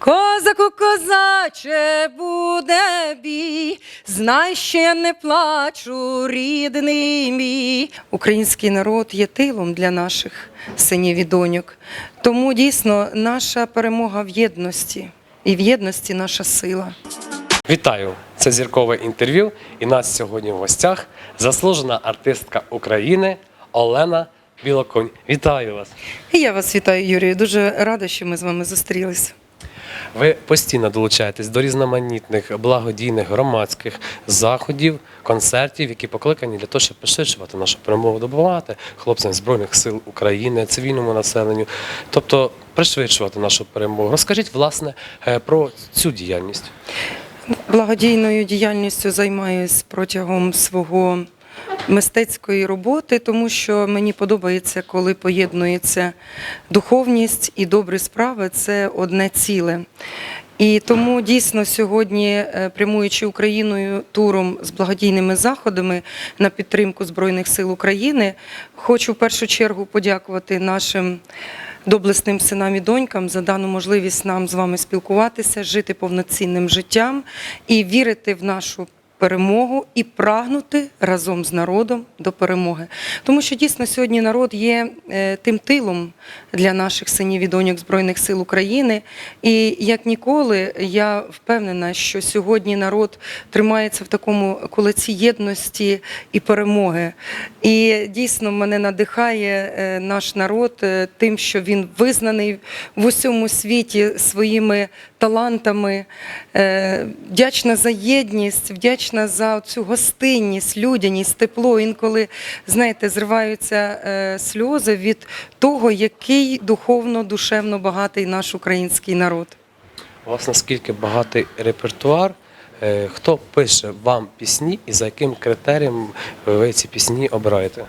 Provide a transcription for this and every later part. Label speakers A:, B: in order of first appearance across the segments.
A: Козаку, козаче, буде бій, знай, що я не плачу, рідний мій. Український народ є тилом для наших синів і доньок. Тому дійсно наша перемога в єдності, і в єдності наша сила.
B: Вітаю! Це зіркове інтерв'ю. І нас сьогодні в гостях заслужена артистка України Олена Білоконь. Вітаю вас!
A: І я вас вітаю, Юрію. Дуже рада, що ми з вами зустрілися.
B: Ви постійно долучаєтесь до різноманітних благодійних громадських заходів, концертів, які покликані для того, щоб пришвидшувати нашу перемогу, добувати хлопцям збройних сил України, цивільному населенню, тобто пришвидшувати нашу перемогу. Розкажіть власне е, про цю діяльність.
A: Благодійною діяльністю займаюсь протягом свого мистецької роботи, тому що мені подобається, коли поєднується духовність і добрі справи це одне ціле. І тому дійсно сьогодні, е, прямуючи Україною туром з благодійними заходами на підтримку Збройних сил України, хочу в першу чергу подякувати нашим доблесним синам і донькам за дану можливість нам з вами спілкуватися, жити повноцінним життям і вірити в нашу перемогу і прагнути разом з народом до перемоги. Тому що дійсно сьогодні народ є е, тим тилом для наших синів і доньок Збройних сил України. І як ніколи, я впевнена, що сьогодні народ тримається в такому кулаці єдності і перемоги. І дійсно мене надихає е, наш народ е, тим, що він визнаний в усьому світі своїми талантами. Вдячна за єдність, вдячна за цю гостинність, людяність, тепло. Інколи, знаєте, зриваються е, сльози від того, який духовно, душевно багатий наш український народ.
B: У вас наскільки багатий репертуар? Е, Хто пише вам пісні і за яким критерієм ви ці пісні обираєте?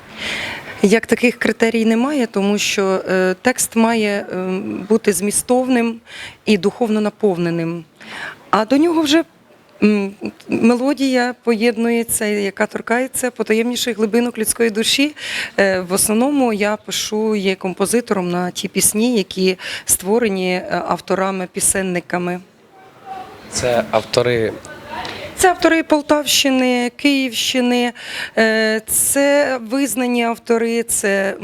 A: Як таких критерій немає, тому що е, текст має е, бути змістовним і духовно наповненим. А до нього вже мелодія поєднується, яка торкається потаємніших глибинок людської душі. Е, В основному я пишу є композитором на ті пісні, які створені е, авторами-пісенниками.
B: Це автори
A: Це автори Полтавщини, Київщини, е, це визнані автори, це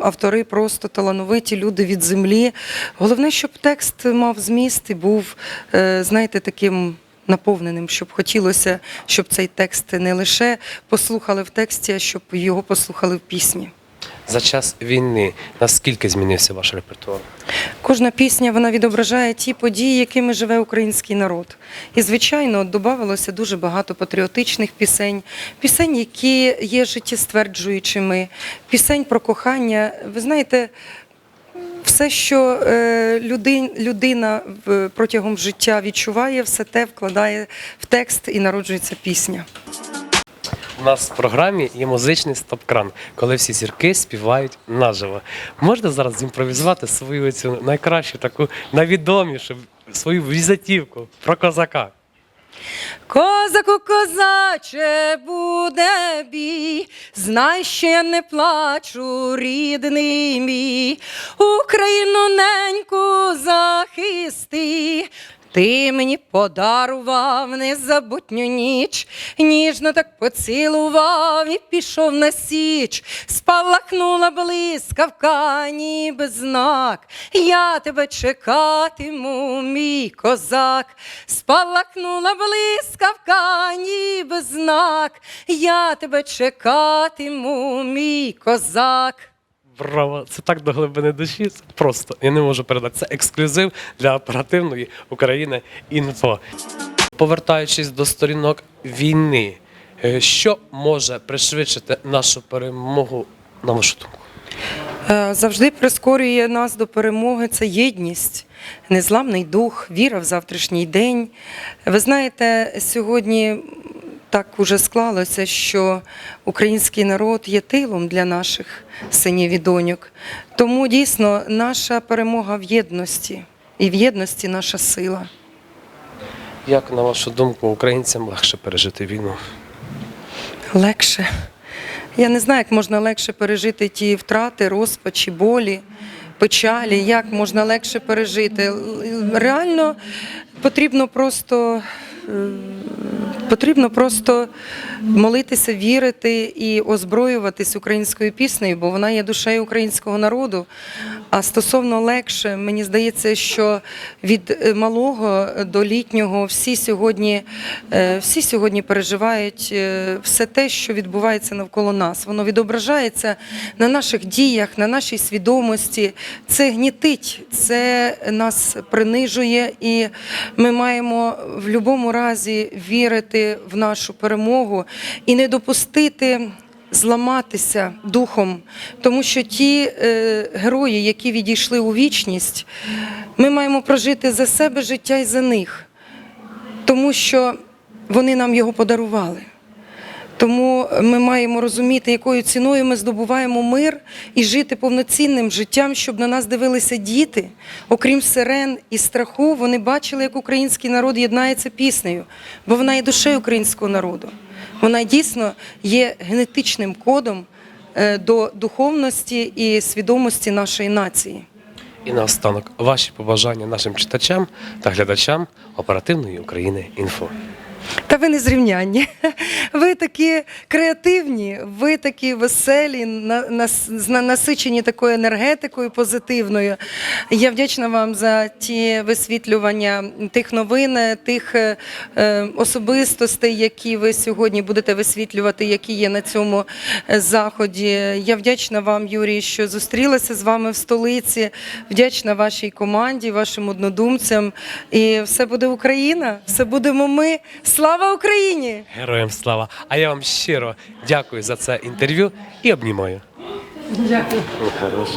A: автори просто талановиті люди від землі. Головне, щоб текст мав зміст і був, знаєте, таким. Наповненим, щоб хотілося, щоб цей текст не лише послухали в тексті, а щоб його послухали в пісні.
B: за час війни. Наскільки змінився ваш репертуар?
A: Кожна пісня вона відображає ті події, якими живе український народ. І, звичайно, додавалося дуже багато патріотичних пісень, пісень, які є життєстверджуючими, пісень про кохання. Ви знаєте, все, що е, людин, людина протягом життя відчуває, все те вкладає в текст і народжується пісня.
B: У нас в програмі є музичний стоп-кран, коли всі зірки співають наживо. Можна зараз зімпровізувати свою цю найкращу, таку найвідомішу свою візитівку про козака.
A: Козаку, козаче, буде бій, знай, що я не плачу, рідний мій, Україну неньку захисти. Ти мені подарував незабутню ніч, ніжно так поцілував і пішов на січ, спалахнула блискавка, ніби знак. Я тебе чекатиму, мій козак, спалахнула блискавка, ніби знак. Я тебе чекатиму, мій козак.
B: Браво! Це так до глибини душі. Це просто я не можу передати. Це ексклюзив для оперативної України інфо. Повертаючись до сторінок війни, е, що може пришвидшити нашу перемогу, на вашу думку?
A: Е, Завжди прискорює нас до перемоги це єдність, незламний дух, віра в завтрашній день. Ви знаєте, сьогодні так уже склалося, що український народ є тилом для наших синів і доньок. Тому дійсно наша перемога в єдності, і в єдності наша сила.
B: Як на вашу думку, українцям легше пережити війну?
A: Легше. Я не знаю, як можна легше пережити ті втрати, розпачі, болі. печалі, як можна легше пережити. Реально потрібно просто. Потрібно просто молитися, вірити і озброюватись українською піснею, бо вона є душею українського народу. А стосовно легше, мені здається, що від е, малого до літнього всі сьогодні, е, всі сьогодні переживають е, все те, що відбувається навколо нас. Воно відображається на наших діях, на нашій свідомості. Це гнітить, це нас принижує, і ми маємо в будь-якому разі вірити в нашу перемогу і не допустити зламатися духом, тому що ті е, герої, які відійшли у вічність, ми маємо прожити за себе життя і за них, тому що вони нам його подарували. Тому ми маємо розуміти, якою ціною ми здобуваємо мир і жити повноцінним життям, щоб на нас дивилися діти. Окрім сирен і страху, вони бачили, як український народ єднається піснею, бо вона є душею українського народу. Вона дійсно є генетичним кодом е, до духовності і свідомості нашої нації.
B: І наостанок ваші побажання нашим читачам та глядачам оперативної України інфо.
A: Та ви не зрівнянні. Ви такі креативні, ви такі веселі, на- насичені такою енергетикою позитивною. Я вдячна вам за ті висвітлювання тих новин, тих е, е, особистостей, які ви сьогодні будете висвітлювати, які є на цьому е, заході. Я вдячна вам, Юрій, що зустрілася з вами в столиці. Вдячна вашій команді, вашим однодумцям. І все буде Україна, все будемо ми. Слава Україні!
B: Героям слава! А я вам щиро дякую за це інтерв'ю і обнімаю.
A: Дякую.
B: Хорош.